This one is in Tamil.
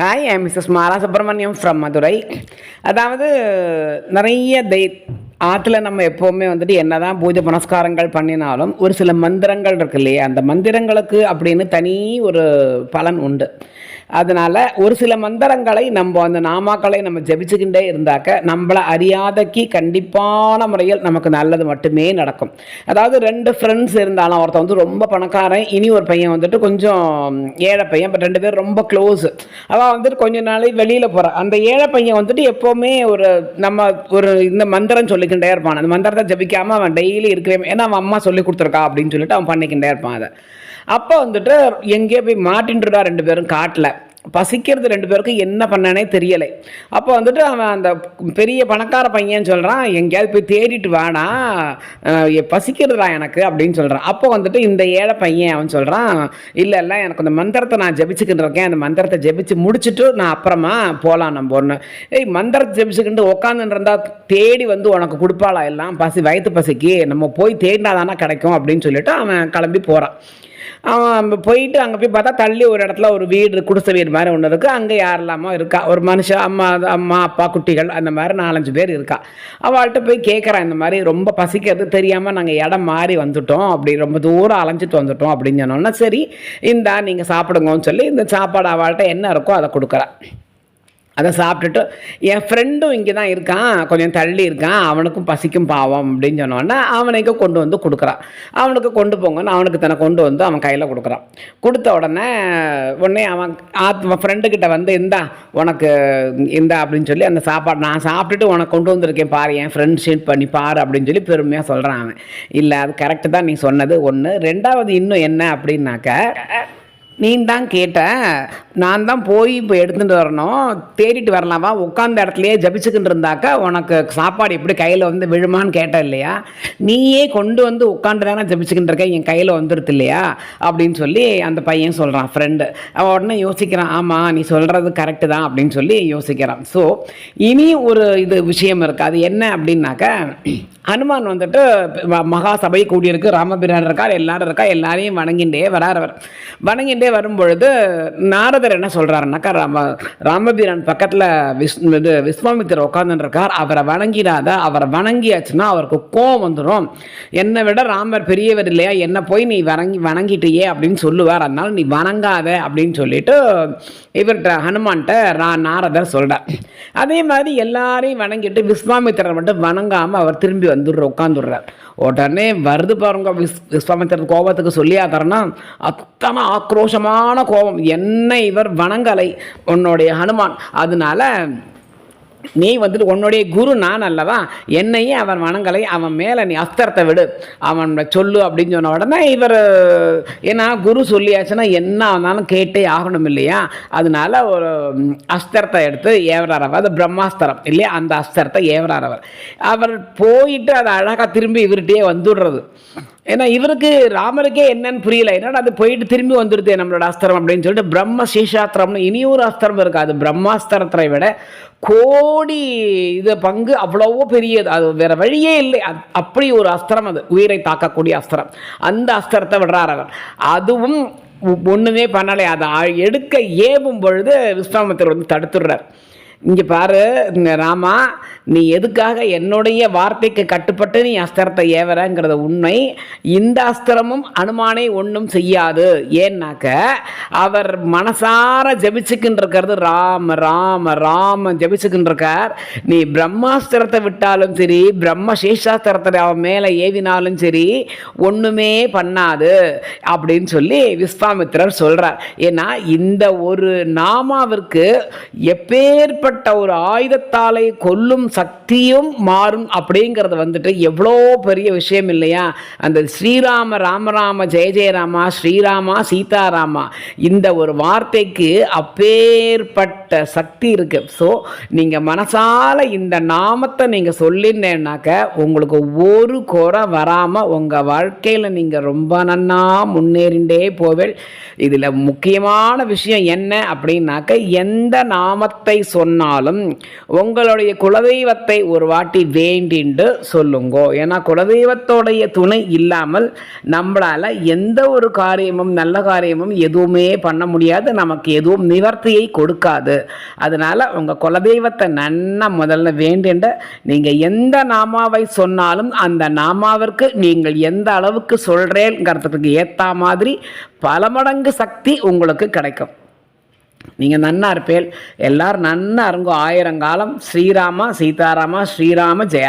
Hi I Mrs Mala Subramaniam from Madurai அதாவது நிறைய தெய் ஆற்றுல நம்ம எப்போவுமே வந்துட்டு என்னதான் பூஜை புனஸ்காரங்கள் பண்ணினாலும் ஒரு சில மந்திரங்கள் இருக்கு இல்லையா? அந்த மந்திரங்களுக்கு அப்படின்னு தனி ஒரு பலன் உண்டு. அதனால் ஒரு சில மந்திரங்களை நம்ம அந்த நாமாக்களை நம்ம ஜெபிச்சுக்கிட்டே இருந்தாக்க நம்மளை அறியாதக்கு கண்டிப்பான முறையில் நமக்கு நல்லது மட்டுமே நடக்கும். அதாவது ரெண்டு ஃப்ரெண்ட்ஸ் இருந்தாலும் ஒருத்தன் வந்து ரொம்ப பணக்காரன் இனி ஒரு பையன் வந்துட்டு கொஞ்சம் ஏழை பையன் பட் ரெண்டு பேரும் ரொம்ப க்ளோஸ் அவன் வந்துட்டு கொஞ்ச நாளைக்கு வெளியில் போகிறான் அந்த ஏழை பையன் வந்துட்டு எப்போவுமே ஒரு நம்ம ஒரு இந்த மந்திரம் சொல்லிக்கிட்டே இருப்பான். அந்த மந்திரத்தை ஜபிக்காமல் அவன் டெய்லி இருக்கவே ஏன்னா அவன் அம்மா சொல்லி கொடுத்துருக்கா அப்படின்னு சொல்லிட்டு அவன் பண்ணிக்கிட்டே இருப்பான் அதை. அப்போ வந்துட்டு எங்கேயோ போய் மாட்டின்ட்டுடா ரெண்டு பேரும் காட்டில். பசிக்கிறது ரெண்டு பேருக்கும் என்ன பண்ணனே தெரியலை. அப்போ வந்துட்டு அவன் அந்த பெரிய பணக்கார பையன் சொல்கிறான் எங்கேயாவது போய் தேடிட்டு வாடா பசிக்கிறதுடா எனக்கு அப்படின்னு சொல்கிறான் அப்போ வந்துட்டு இந்த ஏழை பையன் அவன் சொல்கிறான் இல்லை இல்லை எனக்கு அந்த மந்திரத்தை நான் ஜெபிச்சுக்கிட்டு இருக்கேன். அந்த மந்திரத்தை ஜெபிச்சு முடிச்சுட்டு நான் அப்புறமா போகலாம் நம்ம ஒன்று ஏய் மந்திரத்தை ஜெபிச்சுக்கிட்டு உட்காந்துட்டு இருந்தால் தேடி வந்து உனக்கு கொடுப்பாளா எல்லாம்? பசி வயிற்று பசிக்கு. நம்ம போய் தேடினா தானே கிடைக்கும் அப்படின்னு சொல்லிட்டு அவன் கிளம்பி போகிறான் அவன் போயிட்டு அங்கே போய் பார்த்தா தள்ளி ஒரு இடத்துல ஒரு வீடு குடிசை வீடு மாதிரி ஒன்று இருக்குது அங்கே யாரெல்லாமோ இருக்கா. ஒரு மனுஷன் அம்மா அம்மா அப்பா குட்டிகள் அந்த மாதிரி நாலஞ்சு பேர் இருக்கா. அவள்கிட்ட போய் கேட்குறான் இந்த மாதிரி ரொம்ப பசிக்கிறது தெரியாமல் நாங்கள் இடம் மாறி வந்துட்டோம். அப்படி ரொம்ப தூரம் அலைஞ்சிட்டு வந்துட்டோம் அப்படின்னு சொன்னோன்னா சரி இந்தா நீங்கள் சாப்பிடுங்கன்னு சொல்லி இந்த சாப்பாடு அவள்கிட்ட என்ன இருக்கோ அதை கொடுக்குறான் அதை சாப்பிட்டுட்டு என் ஃப்ரெண்டும் இங்கே தான் இருக்கான் கொஞ்சம் தள்ளி இருக்கான் அவனுக்கும் பசிக்கும் பாவம் அப்படின்னு சொன்னோன்னா அவனுக்கு கொண்டு வந்து கொடுக்குறான். அவனுக்கு கொண்டு போங்கன்னு அவனுக்கு தன்னை கொண்டு வந்து அவன் கையில் கொடுக்குறான். கொடுத்த உடனே உடனே அவன் ஆத்ம ஃப்ரெண்டுக்கிட்ட வந்து இந்தா உனக்கு இந்தா அப்படின்னு சொல்லி அந்த சாப்பாடு நான் சாப்பிட்டுட்டு உனக்கு கொண்டு வந்திருக்கேன் பாரு என் ஃப்ரெண்ட் ஷீட் பண்ணி பாரு அப்படின்னு சொல்லி பெருமையாக சொல்கிறான் அவன். இல்லை அது கரெக்டு தான் நீ சொன்னது. ஒன்று ரெண்டாவது இன்னும் என்ன அப்படின்னாக்க நீ தான் கேட்ட நான் தான் போய் இப்போ எடுத்துகிட்டு வரணும். தேடிட்டு வரலாமா. உட்காந்த இடத்துலையே ஜபிச்சுக்கிட்டு இருந்தாக்கா உனக்கு சாப்பாடு எப்படி கையில் வந்து விழுமான்னு கேட்டேன் இல்லையா? நீயே கொண்டு வந்து உட்காந்து தானே ஜபிச்சுக்கிட்டு இருக்க? என் கையில் வந்துடுது இல்லையா? அப்படின்னு சொல்லி அந்த பையன் சொல்கிறான் ஃப்ரெண்டு அவன் உடனே யோசிக்கிறான் ஆமாம் நீ சொல்கிறது கரெக்டு தான் அப்படின்னு சொல்லி யோசிக்கிறான். ஸோ இனி ஒரு இது விஷயம் இருக்குது அது என்ன அப்படின்னாக்கா ஹனுமான் வந்துட்டு ம- மகா சபை கூடியிருக்கு. ராமபிரான் இருக்கார் எல்லாரும் இருக்கா எல்லாரையும் வணங்கிண்டே வரார் அவர். வணங்கிண்டே வரும்பொழுது நாரதர் என்ன சொல்கிறாருனாக்கா ராம ராமபிரான் பக்கத்தில் விஸ் இது விஸ்வாமித்திரர் உட்காந்துருக்கார் அவரை வணங்கிடாத அவரை வணங்கியாச்சுன்னா அவருக்கு கோவம் வந்துடும் என்னை விட ராமர் பெரியவர் இல்லையா? என்னை போய் நீ வணங்கி வணங்கிட்டியே அப்படின்னு சொல்லுவார். அதனால நீ வணங்காத அப்படின்னு சொல்லிட்டு இவர்கிட்ட ஹனுமான்கிட்ட ரா நாரதர் சொல்கிறார் அதே மாதிரி எல்லாரையும் வணங்கிட்டு விஸ்வாமித்திரர் மட்டும் வணங்காமல் அவர் திரும்பி வந்து வந்துடுற உட்காந்துடுறார் உடனே வருது பாருங்க விஸ் விஸ்வாமித்திரர் கோபத்துக்கு சொல்லியா தரனா அத்தனை ஆக்ரோஷமான கோபம். என்ன இவர் வணங்கலை உன்னுடைய ஹனுமான். அதனால நீ வந்துட்டு உன்னுடைய குரு நான் அல்லவா? என்னையே அவன் வணங்கலை அவன் மேலே நீ அஸ்திரத்தை விடு. அவன் சொல்லு அப்படின்னு சொன்ன உடனே இவர் ஏன்னா குரு சொல்லியாச்சுன்னா என்ன ஆனாலும் கேட்டே ஆகணும் இல்லையா? அதனால ஒரு அஸ்தரத்தை அஸ்திரத்தை எடுத்து ஏவராரவர் அது பிரம்மாஸ்திரம் இல்லையா? அந்த அஸ்திரத்தை ஏவராரவர் அவர். போயிட்டு அதை அழகாக திரும்பி இவர்கிட்டயே வந்துடுறது. ஏன்னா இவருக்கு ராமருக்கே என்னன்னு புரியல. என்னடா அது போயிட்டு திரும்பி வந்துடுதே நம்மளோட அஸ்திரம் அப்படின்னு சொல்லிட்டு பிரம்ம சீஷாஸ்திரம்னு இனியொரு அஸ்திரம் இருக்கு. அது பிரம்மாஸ்திரத்தை விட கோடி இது பங்கு அவ்வளவோ பெரியது. அது வேற வழியே இல்லை. அப்படி ஒரு அஸ்திரம் அது. உயிரை தாக்கக்கூடிய அஸ்திரம். அந்த அஸ்திரத்தை விடுறார் அவர். அதுவும் ஒன்றுமே பண்ணலை. அதை எடுக்க ஏவும் பொழுது விஸ்வாமித்திரர் வந்து தடுத்துடுறார். இங்கே பாரு இங்க ராமா நீ எதுக்காக என்னுடைய வார்த்தைக்கு கட்டுப்பட்டு நீ அஸ்திரத்தை ஏவறங்கிறது உண்மை. இந்த அஸ்திரமும் அனுமானை ஒன்றும் செய்யாது. ஏன்னாக்க அவர் மனசார ஜபிச்சுக்கின்னு இருக்கிறது ராம ராம ராம ஜபிச்சுக்கின்னு இருக்கார் நீ பிரம்மாஸ்திரத்தை விட்டாலும் சரி பிரம்ம சேஷாஸ்திரத்தை அவன் மேலே ஏவினாலும் சரி ஒன்றுமே பண்ணாது அப்படின்னு சொல்லி விஸ்வாமித்திரர் சொல்கிறார் ஏன்னா இந்த ஒரு நாமாவிற்கு எப்பேற்பட்ட ஒரு ஆயுதத்தாலை கொல்லும் சக்தியும் மாறும் அப்படிங்கிறது வந்துட்டு எவ்வளோ பெரிய விஷயம் இல்லையா? அந்த ஸ்ரீராம ராமராம ஜெய ஜெயராமா ஸ்ரீராமா சீதாராமா இந்த ஒரு வார்த்தைக்கு அப்பேற்பட்ட சக்தி இருக்கு. ஸோ நீங்கள் மனசால இந்த நாமத்தை நீங்கள் சொல்லினேன்னாக்க உங்களுக்கு ஒரு குறை வராமல் உங்கள் வாழ்க்கையில் நீங்கள் ரொம்ப நன்னா முன்னேறிண்டே போவேள். இதில் முக்கியமான விஷயம் என்ன அப்படின்னாக்க எந்த நாமத்தை சொன்னால் சொன்னாலும் உங்களுடைய குலதெய்வத்தை ஒரு வாட்டி வேண்டிண்டு சொல்லுங்கோ. ஏன்னா குலதெய்வத்தோடைய துணை இல்லாமல் நம்மளால் எந்த ஒரு காரியமும் நல்ல காரியமும் எதுவுமே பண்ண முடியாது. நமக்கு எதுவும் நிவர்த்தியை கொடுக்காது. அதனால் உங்கள் குலதெய்வத்தை நன்னா முதல்ல வேண்டிண்டு நீங்கள் எந்த நாமாவை சொன்னாலும் அந்த நாமாவிற்கு நீங்கள் எந்த அளவுக்கு சொல்கிறேங்கிறதுக்கு ஏற்ற மாதிரி பல மடங்கு சக்தி உங்களுக்கு கிடைக்கும். நீங்கள் நன்னா இருப்பேல் எல்லாரும் நன்னா இருங்கோ. ஆயிரங்காலம் ஸ்ரீராமா சீதாராமா ஸ்ரீராம ஜெயராம்.